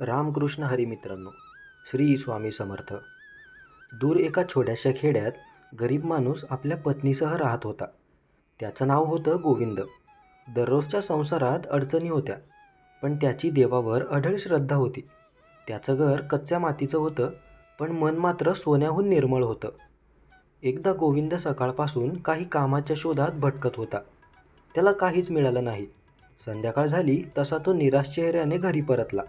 रामकृष्ण हरी मित्रांनो श्री स्वामी समर्थ. दूर एका छोट्याशा खेड्यात गरीब माणूस आपल्या पत्नीसह राहत होता. त्याचं नाव होतं गोविंद. दररोजच्या संसारात अडचणी होत्या पण त्याची देवावर अढळ श्रद्धा होती. त्याचं घर कच्च्या मातीचं होतं पण मन मात्र सोन्याहून निर्मळ होतं. एकदा गोविंद सकाळपासून काही कामाच्या शोधात भटकत होता. त्याला काहीच मिळालं नाही. संध्याकाळ झाली तसा तो निराश चेहऱ्याने घरी परतला.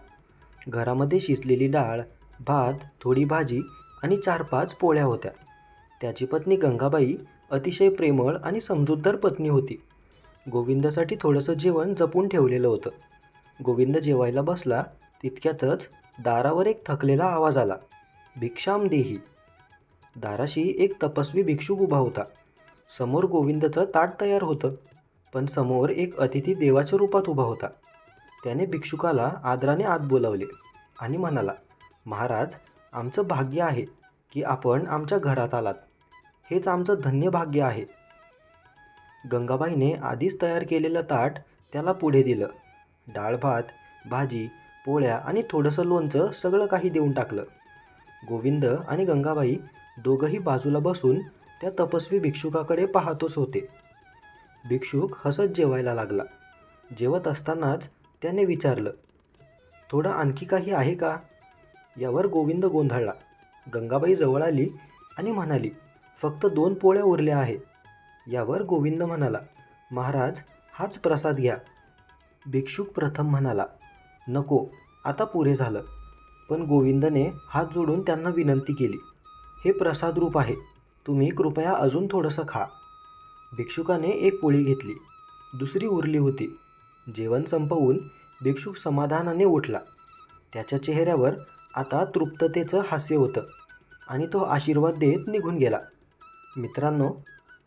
घरामध्ये शिजलेली डाळ भात थोडी भाजी आणि चार पाच पोळ्या होत्या. त्याची पत्नी गंगाबाई अतिशय प्रेमळ आणि समजूतदार पत्नी होती. गोविंदासाठी थोडंसं जेवण जपून ठेवलेलं होतं. गोविंद जेवायला बसला तितक्यातच दारावर एक थकलेला आवाज आला. भिक्षाम देही. दाराशी एक तपस्वी भिक्षू उभा होता. समोर गोविंदचं ताट तयार होतं पण समोर एक अतिथी देवाच्या रूपात उभा होता. त्याने भिक्षुकाला आदराने आत बोलावले आणि म्हणाला महाराज आमचं भाग्य आहे की आपण आमच्या घरात आलात. हेच आमचं धन्य भाग्य आहे. गंगाबाईने आधीच तयार केलेलं ताट त्याला पुढे दिलं. डाळ भात भाजी पोळ्या आणि थोडंसं लोणचं सगळं काही देऊन टाकलं. गोविंद आणि गंगाबाई दोघंही बाजूला बसून त्या तपस्वी भिक्षुकाकडे पाहतच होते. भिक्षुक हसत जेवायला लागला. जेवत असतानाच त्याने विचारलं थोडं आणखी काही आहे का? यावर गोविंद गोंधळला. गंगाबाई जवळ आली आणि म्हणाली फक्त दोन पोळ्या उरल्या आहे यावर गोविंद म्हणाला महाराज हाच प्रसाद घ्या. भिक्षुक प्रथम म्हणाला नको आता पुरे झालं. पण गोविंदने हात जोडून त्यांना विनंती केली हे प्रसाद रूप आहे तुम्ही कृपया अजून थोडंसं खा. भिक्षुकाने एक पोळी घेतली दुसरी उरली होती. जेवण संपवून भिक्षुक समाधानाने उठला. त्याच्या चेहऱ्यावर आता तृप्ततेचं हास्य होतं आणि तो आशीर्वाद देत निघून गेला. मित्रांनो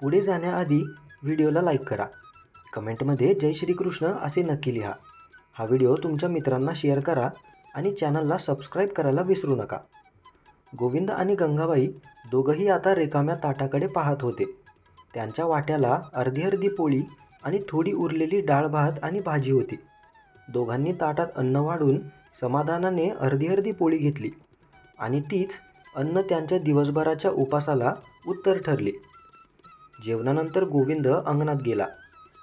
पुढे जाण्याआधी व्हिडिओला लाईक करा. कमेंटमध्ये जय श्रीकृष्ण असे नक्की लिहा. हा व्हिडिओ तुमच्या मित्रांना शेअर करा आणि चॅनलला सबस्क्राईब करायला विसरू नका. गोविंद आणि गंगाबाई दोघंही आता रिकाम्या ताटाकडे पाहत होते. त्यांच्या वाट्याला अर्धी अर्धी पोळी आणि थोडी उरलेली डाळ भात आणि भाजी होती. दोघांनी ताटात अन्न वाढून समाधानाने अर्धी अर्धी पोळी घेतली आणि तीच अन्न त्यांच्या दिवसभराच्या उपासाला उत्तर ठरले. जेवणानंतर गोविंद अंगणात गेला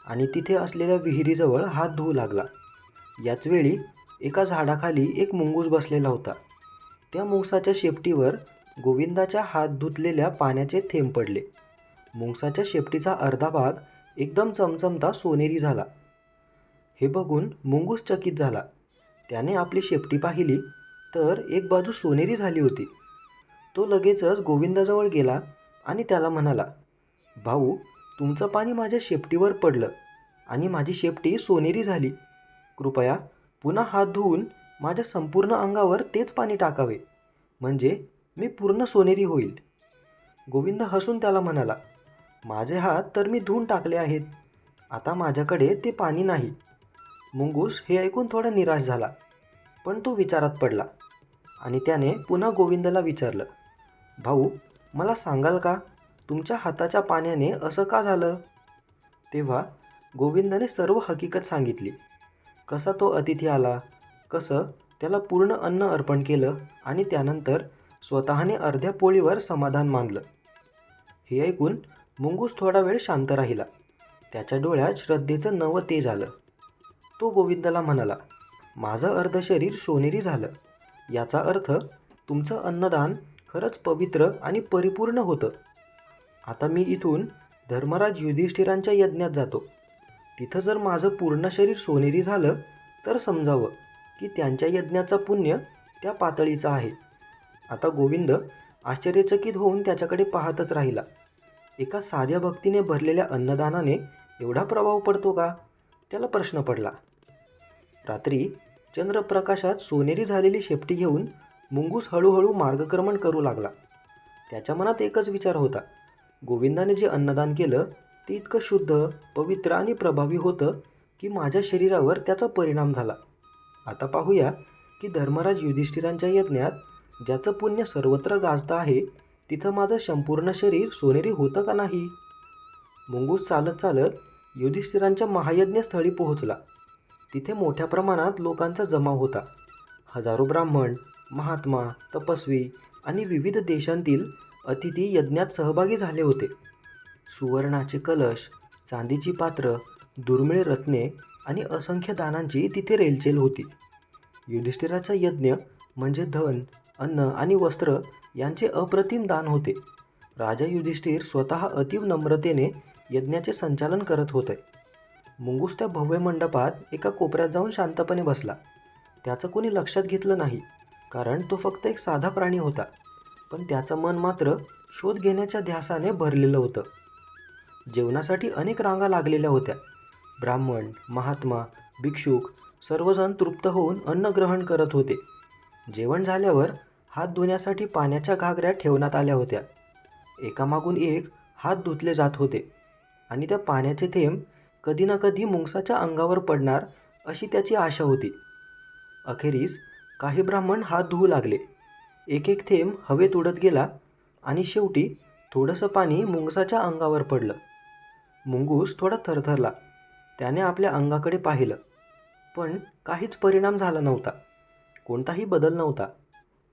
आणि तिथे असलेल्या विहिरीजवळ हात धुवू लागला. याच वेळी एका झाडाखाली एक मुंगूस बसलेला होता. त्या मुंगसाच्या शेपटीवर गोविंदाच्या हात धुतलेल्या पाण्याचे थेंब पडले. मुंगसाच्या शेपटीचा अर्धा भाग एकदम चमचमता सोनेरी झाला. हे बघून मुंगूस चकित झाला. त्याने आपली शेपटी पाहिली तर एक बाजू सोनेरी झाली होती. तो लगेचच गोविंदाजवळ गेला आणि त्याला म्हणाला भाऊ तुमचं पाणी माझ्या शेपटीवर पडलं आणि माझी शेपटी सोनेरी झाली. कृपया पुन्हा हात धुवून माझ्या संपूर्ण अंगावर तेच पाणी टाकावे. म्हणजे मी पूर्ण सोनेरी होईल. गोविंद हसून त्याला म्हणाला माझे हात तर मी धुवून टाकले आहेत. आता माझ्याकडे ते पाणी नाही. मुंगूस हे ऐकून थोडा निराश झाला पण तो विचारात पडला आणि त्याने पुन्हा गोविंदला विचारलं भाऊ मला सांगाल का तुमच्या हाताच्या पाण्याने असं का झालं? तेव्हा गोविंदाने सर्व हकीकत सांगितली. कसा तो अतिथी आला कसं त्याला पूर्ण अन्न अर्पण केलं आणि त्यानंतर स्वतःने अर्ध्या पोळीवर समाधान मानलं. हे ऐकून मुंगूस थोडा वेळ शांत राहिला. त्याच्या डोळ्यात श्रद्धेचं नवं तेज आलं. तो गोविंदाला म्हणाला माझं अर्ध शरीर सोनेरी झालं. याचा अर्थ तुमचं अन्नदान खरंच पवित्र आणि परिपूर्ण होतं. आता मी इथून धर्मराज युधिष्ठिरांच्या यज्ञात जातो. तिथं जर माझं पूर्ण शरीर सोनेरी झालं तर समजावं की त्यांच्या यज्ञाचं पुण्य त्या पातळीचं आहे. आता गोविंद आश्चर्यचकित होऊन त्याच्याकडे पाहतच राहिला. एका साध्या भक्तीने भरलेल्या अन्नदानाने एवढा प्रभाव पडतो का? त्याला प्रश्न पडला. रात्री चंद्रप्रकाशात सोनेरी झालेली शेपटी घेऊन मुंगूस हळूहळू मार्गक्रमण करू लागला. त्याच्या मनात एकच विचार होता. गोविंदाने जे अन्नदान केलं ते इतकं शुद्ध पवित्र आणि प्रभावी होतं की माझ्या शरीरावर त्याचा परिणाम झाला. आता पाहूया की धर्मराज युधिष्ठिरांच्या यज्ञात ज्याचं पुण्य सर्वत्र गाजतं आहे तिथं माझं संपूर्ण शरीर सोनेरी होतं का नाही? मुंगूस चालत चालत युधिष्ठिरांच्या महायज्ञस्थळी पोहोचला. तिथे मोठ्या प्रमाणात लोकांचा जमाव होता. हजारो ब्राह्मण महात्मा तपस्वी आणि विविध देशांतील अतिथी यज्ञात सहभागी झाले होते. सुवर्णाचे कलश चांदीची पात्र दुर्मिळ रत्ने आणि असंख्य दानांची तिथे रेलचेल होती. युधिष्ठिराचा यज्ञ म्हणजे धन अन्न आणि वस्त्र यांचे अप्रतिम दान होते. राजा युधिष्ठिर स्वतः अतीव नम्रतेने यज्ञाचे संचालन करत होते. मुंगूस त्या भव्य मंडपात एका कोपऱ्यात जाऊन शांतपणे बसला. त्याचं कोणी लक्षात घेतलं नाही कारण तो फक्त एक साधा प्राणी होता. पण त्याचं मन मात्र शोध घेण्याच्या ध्यासाने भरलेलं होतं. जेवणासाठी अनेक रांगा लागलेल्या होत्या. ब्राह्मण महात्मा भिक्षुक सर्वजण तृप्त होऊन अन्न ग्रहण करत होते. जेवण झाल्यावर हात धुण्यासाठी पाण्याच्या घागऱ्या ठेवण्यात आल्या होत्या. एकामागून एक हात धुतले जात होते आणि त्या पाण्याचे थेंब कधी ना कधी मुंगसाच्या अंगावर पडणार अशी त्याची आशा होती. अखेरीस काही ब्राह्मण हात धुवू लागले. एक एक थेंब हवेत उडत गेला आणि शेवटी थोडंसं पाणी मुंगसाच्या अंगावर पडलं. मुंगूस थोडा थरथरला. त्याने आपल्या अंगाकडे पाहिलं. पण काहीच परिणाम झाला नव्हता. कोणताही बदल नव्हता.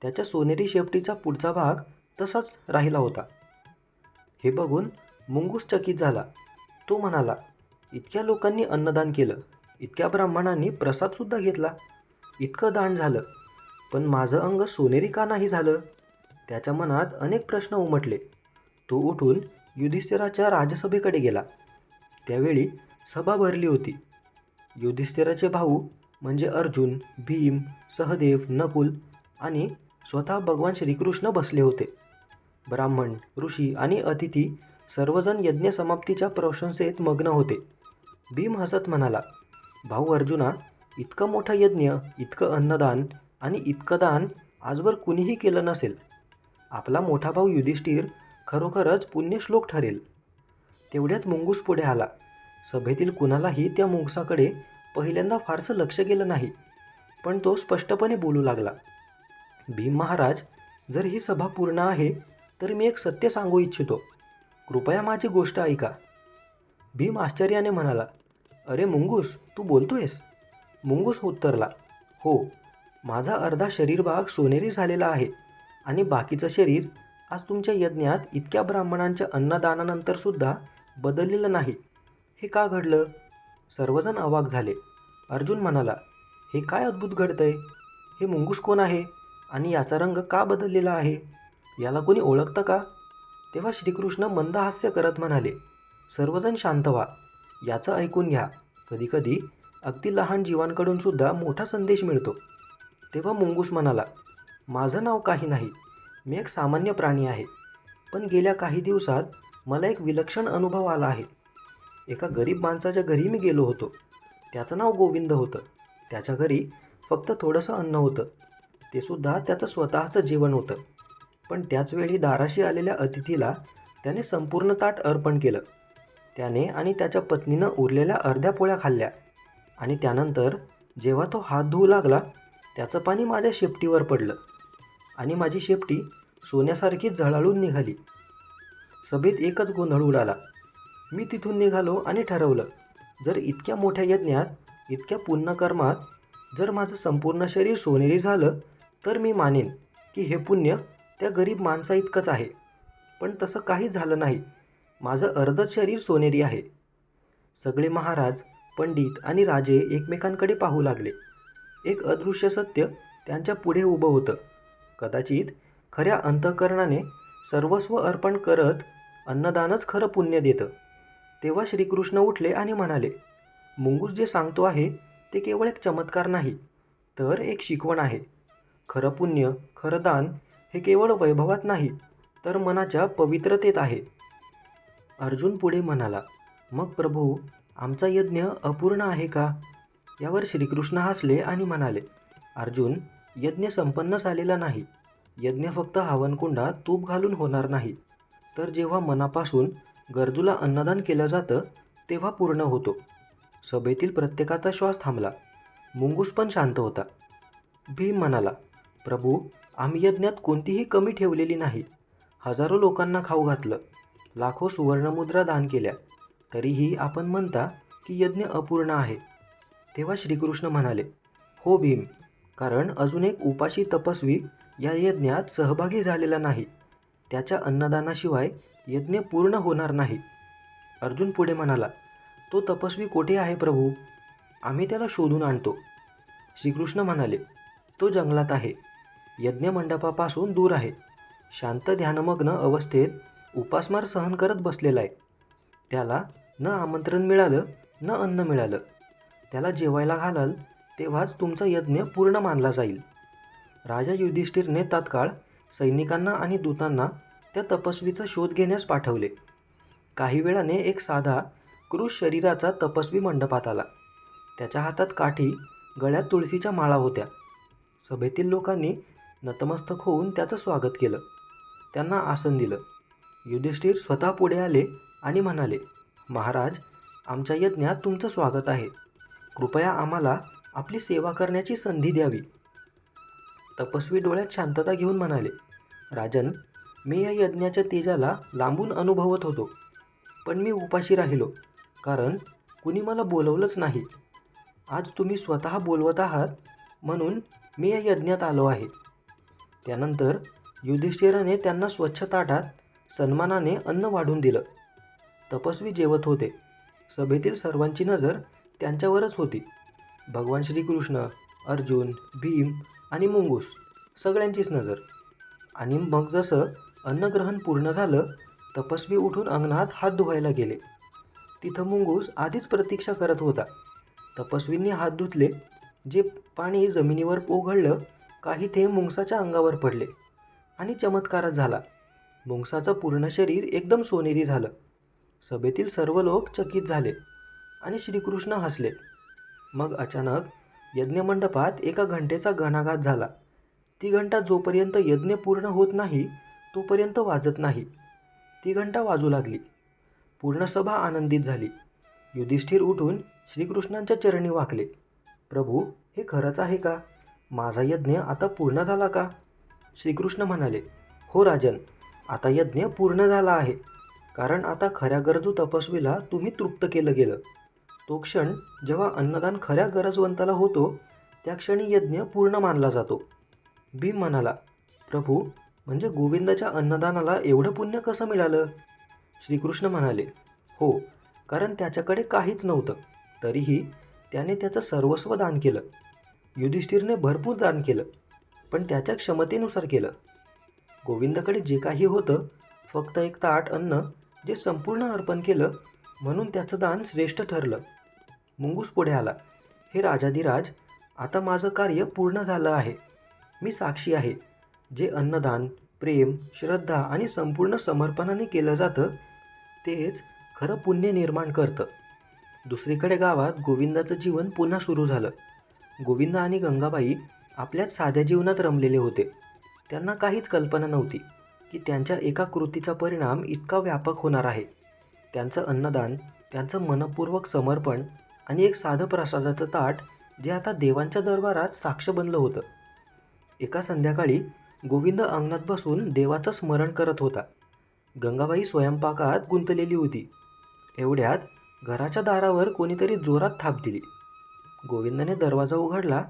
त्याच्या सोनेरी शेपटीचा पुढचा भाग तसाच राहिला होता. हे बघून मुंगूस चकित झाला. तो म्हणाला इतक्या लोकांनी अन्नदान केलं इतक्या ब्राह्मणांनी प्रसादसुद्धा घेतला इतकं दान झालं पण माझं अंग सोनेरी का नाही झालं? त्याच्या मनात अनेक प्रश्न उमटले. तो उठून युधिष्ठिराच्या राजसभेकडे गेला. त्यावेळी सभा भरली होती. युधिष्ठिराचे भाऊ म्हणजे अर्जुन भीम सहदेव नकुल आणि स्वतः भगवान श्रीकृष्ण बसले होते. ब्राह्मण ऋषी आणि अतिथी सर्वजण यज्ञ समाप्तीच्या प्रशंसेत मग्न होते. भीम हसत म्हणाला भाऊ अर्जुना इतकं मोठं यज्ञ इतकं अन्नदान आणि इतकं दान आजवर कुणीही केलं नसेल. आपला मोठा भाऊ युधिष्ठिर खरोखरच पुण्यश्लोक ठरेल. तेवढ्यात मुंगूस पुढे आला. सभेतील कुणालाही त्या मुंगसाकडे पहिल्यांदा फारसं लक्ष गेलं नाही पण तो स्पष्टपणे बोलू लागला भीम महाराज जर ही सभा पूर्ण आहे तर मी एक सत्य सांगू इच्छितो. कृपया माझी गोष्ट ऐका. भीम आश्चर्याने म्हणाला अरे मुंगूस तू बोलतोयस? मुंगूस उत्तरला हो माझा अर्धा शरीर भाग सोनेरी झालेला आहे आणि बाकीचं शरीर आज तुमच्या यज्ञात इतक्या ब्राह्मणांच्या अन्नदानानंतरसुद्धा बदललेलं नाही. हे का घडलं? सर्वजण अवाक झाले. अर्जुन म्हणाला हे काय अद्भुत घडतंय? हे मुंगूस कोण आहे? आणि याचा रंग का बदललेला आहे? याला कोणी ओळखतं का? तेव्हा श्रीकृष्ण मंद हास्य करत म्हणाले सर्वजण शांत व्हा. याचं ऐकून घ्या. कधीकधी अगदी लहान जीवांकडून सुद्धा मोठा संदेश मिळतो. तेव्हा मुंगूस म्हणाला माझं नाव काही नाही. मी एक सामान्य प्राणी आहे. पण गेल्या काही दिवसात मला एक विलक्षण अनुभव आला आहे. एका गरीब माणसाच्या घरी मी गेलो होतो. त्याचं नाव गोविंद होतं. त्याच्या घरी फक्त थोडंसं अन्न होतं. ते सुद्धा त्याचं स्वतःचं जेवण होतं. पण त्याचवेळी दाराशी आलेल्या अतिथीला त्याने संपूर्ण ताट अर्पण केलं. त्याने आणि त्याच्या पत्नीनं उरलेल्या अर्ध्या पोळ्या खाल्ल्या. आणि त्यानंतर जेव्हा तो हात धुवू लागला त्याचं पाणी माझ्या शेपटीवर पडलं. आणि माझी शेपटी सोन्यासारखी झळाळून निघाली. सभेत एकच गोंधळ उडाला. मी तिथून निघालो आणि ठरवलं जर इतक्या मोठ्या यज्ञात इतक्या पुण्यकर्मात जर माझं संपूर्ण शरीर सोनेरी झालं तर मी मानेन की हे पुण्य त्या गरीब माणसा इतकंच आहे. पण तसं काहीच झालं नाही. माझं अर्धच शरीर सोनेरी आहे. सगळे महाराज पंडित आणि राजे एकमेकांकडे पाहू लागले. एक अदृश्य सत्य त्यांच्या पुढे उभं होतं. कदाचित खऱ्या अंतःकरणाने सर्वस्व अर्पण करत अन्नदानच खरं पुण्य देतं. तेव्हा श्रीकृष्ण उठले आणि म्हणाले मुंगूस जे सांगतो आहे ते केवळ एक चमत्कार नाही तर एक शिकवण आहे. खरं पुण्य खरं दान हे केवळ वैभवात नाही तर मनाच्या पवित्रतेत आहे. अर्जुन पुढे म्हणाला मग प्रभू आमचा यज्ञ अपूर्ण आहे का? यावर श्रीकृष्ण हसले आणि म्हणाले अर्जुन यज्ञ संपन्न झालेला नाही. यज्ञ फक्त हवनकुंडात तूप घालून होणार नाही. तर जेव्हा मनापासून गरजूला अन्नदान केलं जातं तेव्हा पूर्ण होतो. सभेतील प्रत्येकाचा श्वास थांबला. मुंगूस पण शांत होता. भीम म्हणाला प्रभू आम्ही यज्ञात कोणतीही कमी ठेवलेली नाही. हजारो लोकांना खाऊ घातलं. लाखो सुवर्णमुद्रा दान केल्या. तरीही आपण म्हणता की यज्ञ अपूर्ण आहे. तेव्हा श्रीकृष्ण म्हणाले हो भीम कारण अजून एक उपाशी तपस्वी या यज्ञात सहभागी झालेला नाही. त्याच्या अन्नदानाशिवाय यज्ञ पूर्ण होणार नाही. अर्जुन पुढे म्हणाला तो तपस्वी कोठे आहे प्रभू? आम्ही त्याला शोधून आणतो. श्रीकृष्ण म्हणाले तो जंगलात आहे. यज्ञमंडपापासून दूर आहे. शांत ध्यानमग्न अवस्थेत उपासमार सहन करत बसलेला आहे. त्याला न आमंत्रण मिळालं न अन्न मिळालं. त्याला जेवायला घालाल तेव्हाच तुमचा यज्ञ पूर्ण मानला जाईल. राजा युधिष्ठिरने तात्काळ सैनिकांना आणि दूतांना त्या तपस्वीचा शोध घेण्यास पाठवले. काही वेळाने एक साधा क्रूश शरीराचा तपस्वी मंडपात आला. त्याच्या हातात काठी गळ्यात तुळशीच्या माळा होत्या. सभेतील लोकांनी नतमस्तक होऊन त्याचं स्वागत केलं. त्यांना आसन दिलं. युधिष्ठिर स्वतः पुढे आले आणि म्हणाले महाराज आमच्या यज्ञात तुमचं स्वागत आहे. कृपया आम्हाला आपली सेवा करण्याची संधी द्यावी. तपस्वी डोळ्यात शांतता घेऊन म्हणाले राजन मी या यज्ञाच्या तेजाला लांबून अनुभवत होतो. पण मी उपाशी राहिलो कारण कुणी मला बोलवलंच नाही. आज तुम्ही स्वतः बोलवत आहात म्हणून मी या यज्ञात आलो आहे. त्यानंतर युधिष्ठिराने त्यांना स्वच्छ ताटात सन्मानाने अन्न वाढून दिलं. तपस्वी जेवत होते. सभेतील सर्वांची नजर त्यांच्यावरच होती. भगवान श्रीकृष्ण अर्जुन भीम आणि मुंगूस सगळ्यांचीच नजर. आणि मग जसं अन्नग्रहण पूर्ण झालं तपस्वी उठून अंगणात हात धुवायला गेले. तिथं मुंगूस आधीच प्रतीक्षा करत होता. तपस्वींनी हात धुतले जे पाणी जमिनीवर ओघळलं काही थेंब मुंगसाच्या अंगावर पडले आणि चमत्कारच झाला. मुंगसाचं पूर्ण शरीर एकदम सोनेरी झालं. सभेतील सर्व लोक चकित झाले आणि श्रीकृष्ण हसले. मग अचानक यज्ञमंडपात एका घंटेचा घणाघात झाला. ती घंटा जोपर्यंत यज्ञ पूर्ण होत नाही तोपर्यंत वाजत नाही. ती घंटा वाजू लागली. पूर्ण सभा आनंदित झाली. युधिष्ठिर उठून श्रीकृष्णांच्या चरणी वाकले. प्रभू हे खरंच आहे का? माझा यज्ञ आता पूर्ण झाला का? श्रीकृष्ण म्हणाले हो राजन आता यज्ञ पूर्ण झाला आहे. कारण आता खऱ्या गरजू तपस्वीला तुम्ही तृप्त केलं गेलं. तो क्षण जेव्हा अन्नदान खऱ्या गरजवंताला होतो त्या क्षणी यज्ञ पूर्ण मानला जातो. भीम म्हणाला प्रभू म्हणजे गोविंदाच्या अन्नदानाला एवढं पुण्य कसं मिळालं? श्रीकृष्ण म्हणाले हो कारण त्याच्याकडे काहीच नव्हतं. तरीही त्याने त्याचं सर्वस्व दान केलं. युधिष्ठिरने भरपूर दान केलं पण त्याच्या क्षमतेनुसार केलं. गोविंदाकडे जे काही होतं फक्त एक ताट अन्न जे संपूर्ण अर्पण केलं म्हणून त्याचं दान श्रेष्ठ ठरलं. मुंगूस पुढे आला हे राजाधिराज आता माझं कार्य पूर्ण झालं आहे. मी साक्षी आहे. जे अन्नदान प्रेम श्रद्धा आणि संपूर्ण समर्पणाने केलं जातं तेच खरं पुण्य निर्माण करतं. दुसरीकडे गावात गोविंदाचं जीवन पुन्हा सुरू झालं. गोविंद आणि गंगाबाई आपल्याच साध्या जीवनात रमलेले होते. त्यांना काहीच कल्पना नव्हती की त्यांच्या एका कृतीचा परिणाम इतका व्यापक होणार आहे. त्यांचं अन्नदान त्यांचं मनपूर्वक समर्पण आणि एक साधं प्रसादाचं ताट जे आता देवांच्या दरबारात साक्ष बनलं होतं. एका संध्याकाळी गोविंद अंगणात बसून देवाचं स्मरण करत होता. गंगाबाई स्वयंपाकात गुंतलेली होती. एवढ्यात घराच्या दारावर कोणीतरी जोरात थाप दिली. गोविंदाने दरवाजा उघडला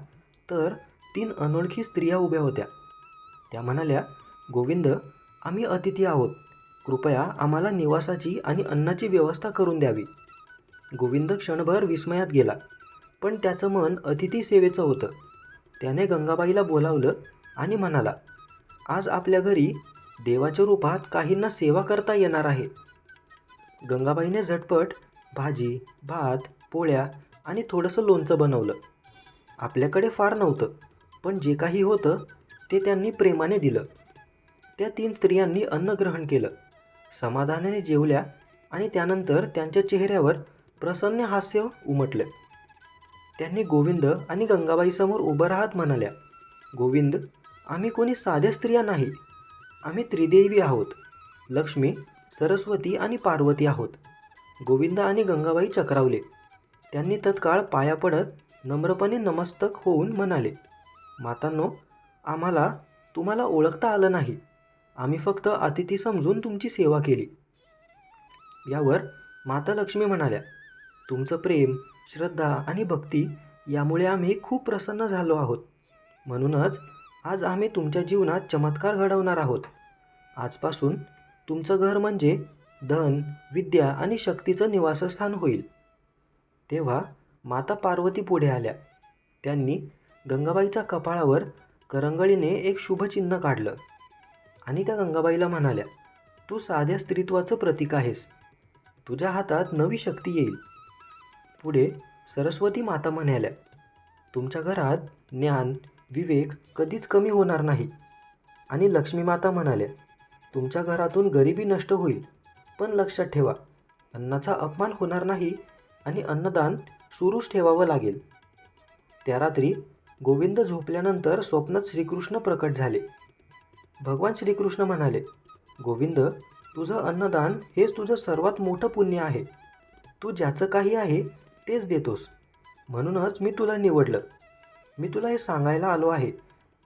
तर तीन अनोळखी स्त्रिया उभ्या होत्या. त्या म्हणाल्या गोविंद आम्ही अतिथी आहोत. कृपया आम्हाला निवासाची आणि अन्नाची व्यवस्था करून द्यावी. गोविंद क्षणभर विस्मयात गेला पण त्याचं मन अतिथी सेवेचं होतं. त्याने गंगाबाईला बोलावलं आणि म्हणाला आज आपल्या घरी देवाच्या रूपात काहींना सेवा करता येणार आहे. गंगाबाईने झटपट भाजी भात पोळ्या आणि थोडंसं लोणचं बनवलं. आपल्याकडे फार नव्हतं पण जे काही होतं ते त्यांनी प्रेमाने दिलं. त्या तीन स्त्रियांनी अन्न ग्रहण केलं. समाधानाने जेवल्या आणि त्यानंतर त्यांच्या चेहऱ्यावर प्रसन्न हास्य उमटलं. त्यांनी गोविंद आणि गंगाबाईसमोर उभं राहत म्हणाल्या गोविंद आम्ही कोणी साध्या स्त्रिया नाही. आम्ही त्रिदेवी आहोत. लक्ष्मी सरस्वती आणि पार्वती आहोत. गोविंद आणि गंगाबाई चक्रावले. त्यांनी तत्काळ पाया पडत नम्रपणे नमस्तक होऊन म्हणाले मातांनो आम्हाला तुम्हाला ओळखता आलं नाही. आम्ही फक्त अतिथी समजून तुमची सेवा केली. यावर माता लक्ष्मी म्हणाल्या तुमचं प्रेम श्रद्धा आणि भक्ती यामुळे आम्ही खूप प्रसन्न झालो आहोत. म्हणूनच आज आम्ही तुमच्या जीवनात चमत्कार घडवणार आहोत. आजपासून तुमचं घर म्हणजे धन विद्या आणि शक्तीचं निवासस्थान होईल. तेव्हा माता पार्वती पुढे आल्या. त्यांनी गंगाबाईच्या कपाळावर करंगळीने एक शुभचिन्ह काढलं आणि त्या गंगाबाईला म्हणाल्या तू साध्या स्त्रीत्वाचं प्रतीक आहेस. तुझ्या हातात नवी शक्ती येईल. पुढे सरस्वती माता म्हणाल्या तुमच्या घरात ज्ञान विवेक कधीच कमी होणार नाही. आणि लक्ष्मी माता म्हणाल्या तुमच्या घरातून गरिबी नष्ट होईल पण लक्षात ठेवा अन्नाचा अपमान होणार नाही आणि अन्नदान सुरूच ठेवावं लागेल. त्या रात्री गोविंद झोपल्यानंतर स्वप्नात श्रीकृष्ण प्रकट झाले. भगवान श्रीकृष्ण म्हणाले गोविंद तुझं अन्नदान हेच तुझं सर्वात मोठं पुण्य आहे. तू ज्याचं काही आहे तेच देतोस. म्हणूनच मी तुला निवडलं. मी तुला हे सांगायला आलो आहे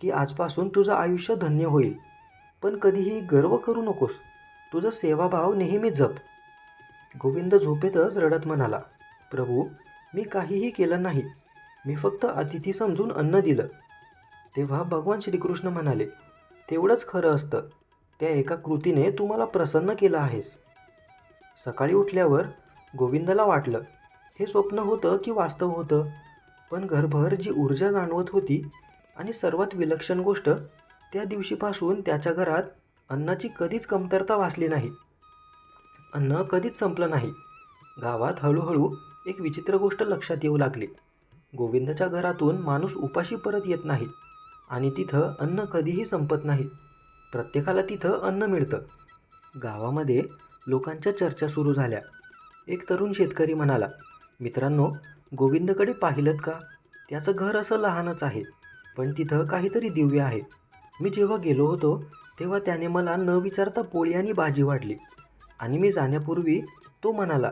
की आजपासून तुझं आयुष्य धन्य होईल. पण कधीही गर्व करू नकोस. तुझं सेवाभाव नेहमी जप. गोविंद झोपेतच रडत म्हणाला प्रभू मी काहीही केलं नाही. मी फक्त अतिथी समजून अन्न दिलं. तेव्हा भगवान श्रीकृष्ण म्हणाले तेवढंच खरं असतं. त्या एका कृतीने तू मला प्रसन्न केलं आहेस. सकाळी उठल्यावर गोविंदाला वाटलं हे स्वप्न होतं की वास्तव होतं? पण घरभर जी ऊर्जा जाणवत होती आणि सर्वात विलक्षण गोष्ट त्या दिवशीपासून त्याच्या घरात अन्नाची कधीच कमतरता वाचली नाही. अन्न कधीच संपलं नाही. गावात हळूहळू एक विचित्र गोष्ट लक्षात येऊ लागली. गोविंदाच्या घरातून माणूस उपाशी परत येत नाही आणि तिथं अन्न कधीही संपत नाही. प्रत्येकाला तिथं अन्न मिळतं. गावामध्ये लोकांच्या चर्चा सुरू झाल्या. एक तरुण शेतकरी म्हणाला मित्रांनो गोविंदकडे पाहिलं का? त्याचं घर असं लहानच आहे पण तिथं काहीतरी दिव्य आहे. मी जेव्हा गेलो होतो तेव्हा त्याने मला न विचारता पोळी आणि भाजी वाढली आणि मी जाण्यापूर्वी तो म्हणाला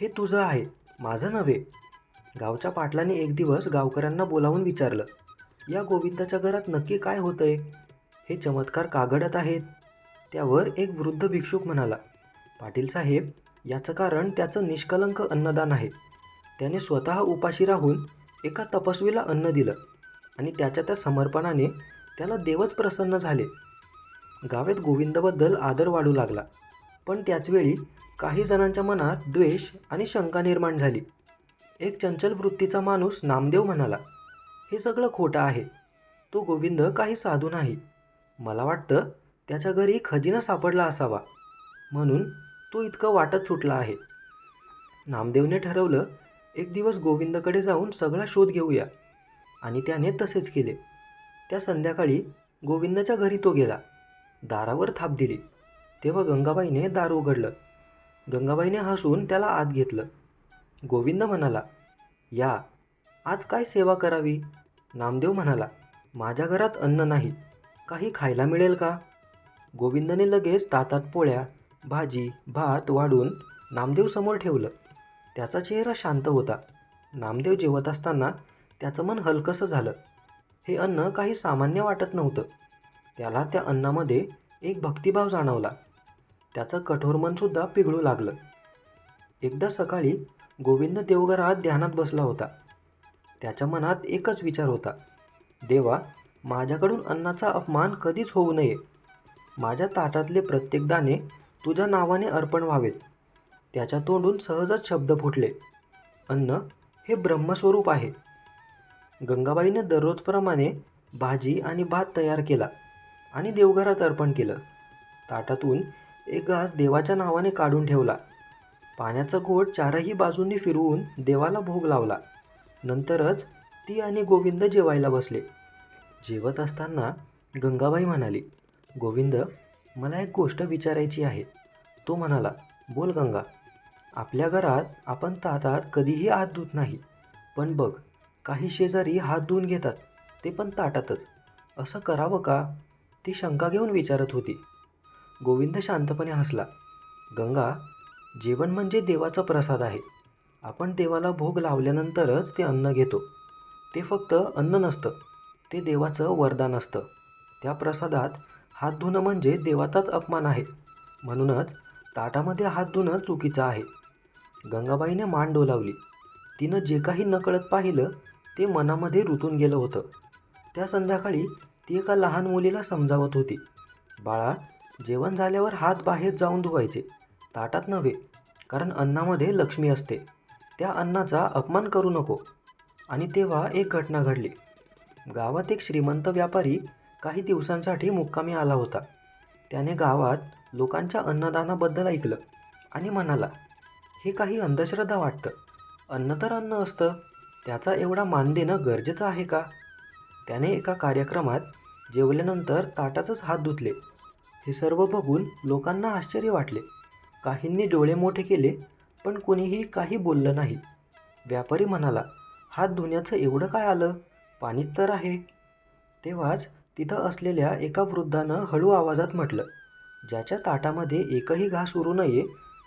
हे तुझं आहे माझं नव्हे. गावच्या पाटलाने एक दिवस गावकऱ्यांना बोलावून विचारलं या गोविंदाच्या घरात नक्की काय होतंय? हे चमत्कार कागडत आहेत. त्यावर एक वृद्ध भिक्षुक म्हणाला पाटील साहेब याचं कारण त्याचं निष्कलंक अन्नदान आहे. त्याने स्वतः उपाशी राहून एका तपस्वीला अन्न दिलं आणि त्याच्या त्या समर्पणाने त्याला देवच प्रसन्न झाले. गावेत गोविंदाबद्दल आदर वाढू लागला. पण त्याचवेळी काही जणांच्या मनात द्वेष आणि शंका निर्माण झाली. एक चंचल वृत्तीचा माणूस नामदेव म्हणाला हे सगळं खोटं आहे. तो गोविंद काही साधू नाही. मला वाटतं त्याच्या घरी खजिना सापडला असावा. म्हणून तो इतकं वाटत सुटला आहे. नामदेवने ठरवलं एक दिवस गोविंदकडे जाऊन सगळा शोध घेऊया. आणि त्याने तसेच केले. त्या संध्याकाळी गोविंदाच्या घरी तो गेला. दारावर थाप दिली. तेव्हा गंगाबाईने दार उघडलं. गंगाबाईने हसून त्याला आत घेतलं. गोविंद म्हणाला या आज काय सेवा करावी? नामदेव म्हणाला माझ्या घरात अन्न नाही. काही खायला मिळेल का? गोविंदने लगेच तातात पोळ्या भाजी भात वाढून नामदेव समोर ठेवलं. त्याचा चेहरा शांत होता. नामदेव जेवत असताना त्याचं मन हलकंसं झालं. हे अन्न काही सामान्य वाटत नव्हतं. त्याला त्या अन्नामध्ये एक भक्तिभाव जाणवला. त्याचं कठोर मनसुद्धा पिघळू लागलं. एकदा सकाळी गोविंद देवघरात ध्यानात बसला होता. त्याच्या मनात एकच विचार होता. देवा माझ्याकडून अन्नाचा अपमान कधीच होऊ नये. माझ्या ताटातले प्रत्येक दाणे तुझ्या नावाने अर्पण व्हावेत. त्याच्या तोंडून सहजच शब्द फुटले. अन्न हे ब्रह्मस्वरूप आहे. गंगाबाईने दररोजप्रमाणे भाजी आणि भात तयार केला आणि देवघरात अर्पण केलं. ताटातून एक घास देवाच्या नावाने काढून ठेवला. पाण्याचा घोट चारही बाजूंनी फिरवून देवाला भोग लावला. नंतरच ती आणि गोविंद जेवायला बसले. जेवत असताना गंगाबाई म्हणाली गोविंद मला एक गोष्ट विचारायची आहे. तो म्हणाला बोल गंगा. आपल्या घरात आपण ताटात कधीही हात धुत नाही. पण बघ काही शेजारी हात धुवून घेतात ते पण ताटातच. असं करावं का? ती शंका घेऊन विचारत होती. गोविंद शांतपणे हसला. गंगा जेवण म्हणजे देवाचा प्रसाद आहे. आपण देवाला भोग लावल्यानंतरच ते अन्न घेतो. ते फक्त अन्न नसतं. ते देवाचं वरदान असतं. त्या प्रसादात हात धुणं म्हणजे देवाचाच अपमान आहे. म्हणूनच ताटामध्ये हात धुणं चुकीचं आहे. गंगाबाईने मान डोलावली. तिनं जे काही नकळत पाहिलं ते मनामध्ये रुतून गेलं होतं. त्या संध्याकाळी ती एका लहान मुलीला समजावत होती. बाळा जेवण झाल्यावर हात बाहेर जाऊन धुवायचे. ताटात नव्हे कारण अन्नामध्ये लक्ष्मी असते. त्या अन्नाचा अपमान करू नको. आणि तेव्हा एक घटना घडली. गावात एक श्रीमंत व्यापारी काही दिवसांसाठी मुक्कामी आला होता. त्याने गावात लोकांच्या अन्नदानाबद्दल ऐकलं आणि म्हणाला हे काही अंधश्रद्धा वाटतं. अन्न तर अन्न असतं. त्याचा एवढा मान देणं गरजेचं आहे का? त्याने एका कार्यक्रमात जेवल्यानंतर ताटातच हात धुतले. हे सर्व बघून लोकांना आश्चर्य वाटले. काहींनी डोळे मोठे केले पण कुणीही काही बोललं नाही. व्यापारी म्हणाला हात धुण्याचं एवढं काय आलं? पाणीच तर आहे. तेव्हाच तिथं असलेल्या एका वृद्धानं हळू आवाजात म्हटलं ज्याच्या ताटामध्ये एकही घास उरू नये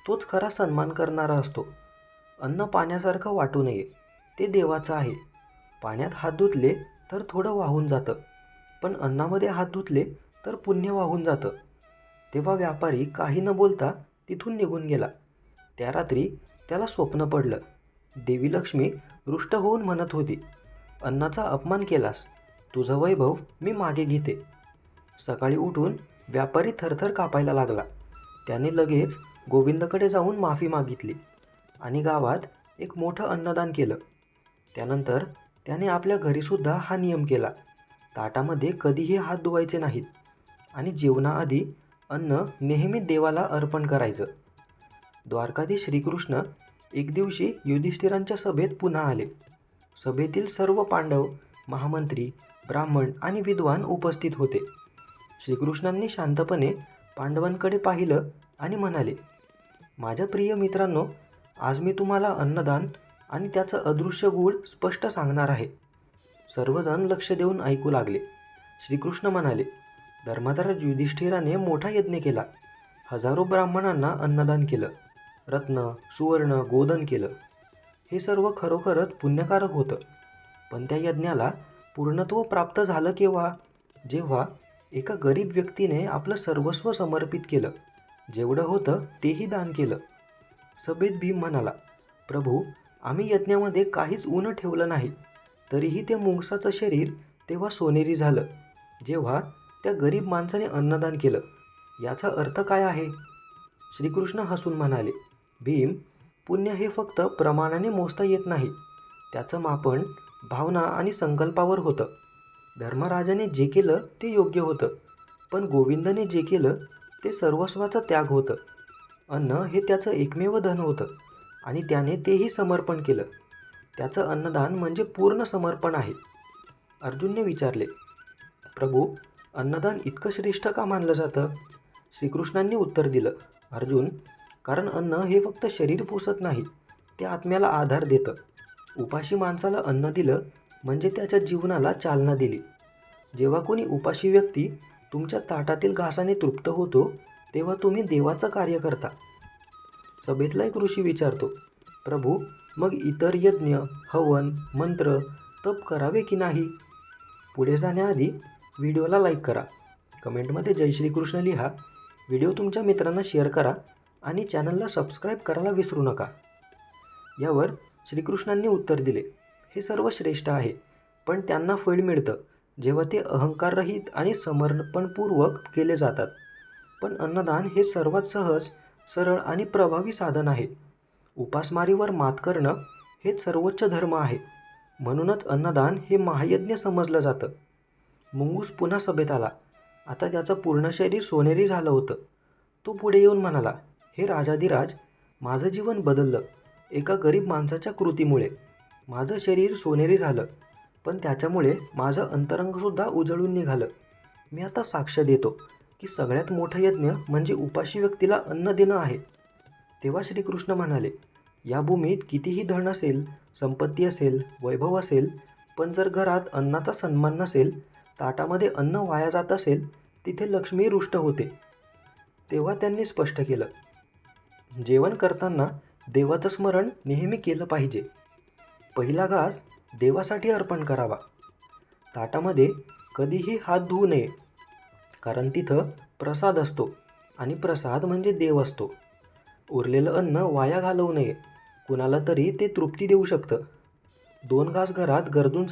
तोच खरा सन्मान करणारा असतो. अन्न पाण्यासारखं वाटू नये. ते देवाचं आहे. पाण्यात हात धुतले तर थोडं वाहून जातं. पण अन्नामध्ये हात धुतले तर पुण्य वाहून जातं. तेव्हा व्यापारी काही न बोलता तिथून निघून गेला. त्या रात्री त्याला स्वप्न पडलं. देवी लक्ष्मी रुष्ट होऊन म्हणत होती अन्नाचा अपमान केलास. तुझं वैभव मी मागे घेते. सकाळी उठून व्यापारी थरथर कापायला लागला. त्याने लगेच गोविंदकडे जाऊन माफी मागितली आणि गावात एक मोठं अन्नदान केलं. त्यानंतर त्याने आपल्या घरीसुद्धा हा नियम केला. ताटामध्ये कधीही हात धुवायचे नाहीत आणि जेवणाआधी अन्न नेहमी देवाला अर्पण करायचं. द्वारकाधीश श्रीकृष्ण एक दिवशी युधिष्ठिरांच्या सभेत पुन्हा आले. सभेतील सर्व पांडव महामंत्री ब्राह्मण आणि विद्वान उपस्थित होते. श्रीकृष्णांनी शांतपणे पांडवांकडे पाहिलं आणि म्हणाले माझ्या प्रिय मित्रांनो आज मी तुम्हाला अन्नदान आणि त्याचं अदृश्य गूढ स्पष्ट सांगणार आहे. सर्वजण लक्ष देऊन ऐकू लागले. श्रीकृष्ण म्हणाले धर्माधारज युधिष्ठिराने मोठा यज्ञ केला. हजारो ब्राह्मणांना अन्नदान केलं. रत्न सुवर्ण गोदन केलं. हे सर्व खरोखरच पुण्यकारक होतं. पण त्या यज्ञाला पूर्णत्व प्राप्त झालं केव्हा? जेव्हा एका गरीब व्यक्तीने आपलं सर्वस्व समर्पित केलं. जेवढं होतं तेही दान केलं. सभेत भीम म्हणाला प्रभू आम्ही यज्ञामध्ये काहीच ऊन ठेवलं नाही. तरीही ते मुंगसाचं शरीर तेव्हा सोनेरी झालं. जेव्हा त्या गरीब माणसाने अन्नदान केलं. याचा अर्थ काय आहे? श्रीकृष्ण हसून म्हणाले भीम पुण्य हे फक्त प्रमाणाने मोजता येत नाही. त्याचं मापन भावना आणि संकल्पावर होतं. धर्मराजाने जे केलं ते योग्य होतं. पण गोविंदने जे केलं ते सर्वस्वाचा त्याग होतं. अन्न हे त्याचं एकमेव धन होतं आणि त्याने तेही समर्पण केलं. त्याचं अन्नदान म्हणजे पूर्ण समर्पण आहे. अर्जुनने विचारले प्रभू अन्नदान इतकं श्रेष्ठ का मानलं जातं? श्रीकृष्णांनी उत्तर दिलं अर्जुन कारण अन्न हे फक्त शरीर पोसत नाही ते आत्म्याला आधार देतं. उपाशी माणसाला अन्न दिलं म्हणजे त्याच्या जीवनाला चालना दिली. जेव्हा कोणी उपाशी व्यक्ती तुमच्या ताटातील घासाने तृप्त होतो तेव्हा तुम्ही देवाचं कार्य करता. सभेतला एक ऋषी विचारतो प्रभू मग इतर यज्ञ हवन मंत्र तप करावे की नाही? पुढे जाण्याआधी व्हिडिओला लाईक करा. कमेंटमध्ये जय श्रीकृष्ण लिहा. व्हिडिओ तुमच्या मित्रांना शेअर करा आणि चॅनलला सबस्क्राईब करायला विसरू नका. यावर श्रीकृष्णांनी उत्तर दिले. हे सर्व श्रेष्ठ आहे पण त्यांना फळ मिळतं. जेव्हा ते अहंकाररहित आणि समर्पणपूर्वक केले जातात. पण अन्नदान हे सर्वात सहज सरळ आणि प्रभावी साधन आहे. उपासमारीवर मात करणं हेच सर्वोच्च धर्म आहे. म्हणूनच अन्नदान हे महायज्ञ समजलं जातं. मुंगूस पुन्हा सभेत आला. आता त्याचं पूर्ण शरीर सोनेरी झालं होतं. तो पुढे येऊन म्हणाला हे राजाधिराज माझं जीवन बदललं एका गरीब माणसाच्या कृतीमुळे. माझं शरीर सोनेरी झालं पण त्याच्यामुळे माझं अंतरंगसुद्धा उजळून निघालं. मी आता साक्ष देतो की सगळ्यात मोठं यज्ञ म्हणजे उपाशी व्यक्तीला अन्न देणं आहे. तेव्हा श्रीकृष्ण म्हणाले या भूमीत कितीही धन असेल संपत्ती असेल वैभव असेल पण जर घरात अन्नाचा सन्मान नसेल ताटामध्ये अन्न वाया जात असेल तिथे लक्ष्मी रुष्ट होते. तेव्हा त्यांनी स्पष्ट केलं. जेवण करताना देवाचं स्मरण नेहमी केलं पाहिजे. पहिला घास देवासाठी अर्पण करावा. ताटामध्ये कधीही हात धुवू नये कारण तिथं प्रसाद असतो आणि प्रसाद म्हणजे देव असतो. उरलेलं अन्न वाया घालवू नये. कुणाला तरी ते तृप्ती देऊ शकतं. दोन घास घरात गरजूंसाठी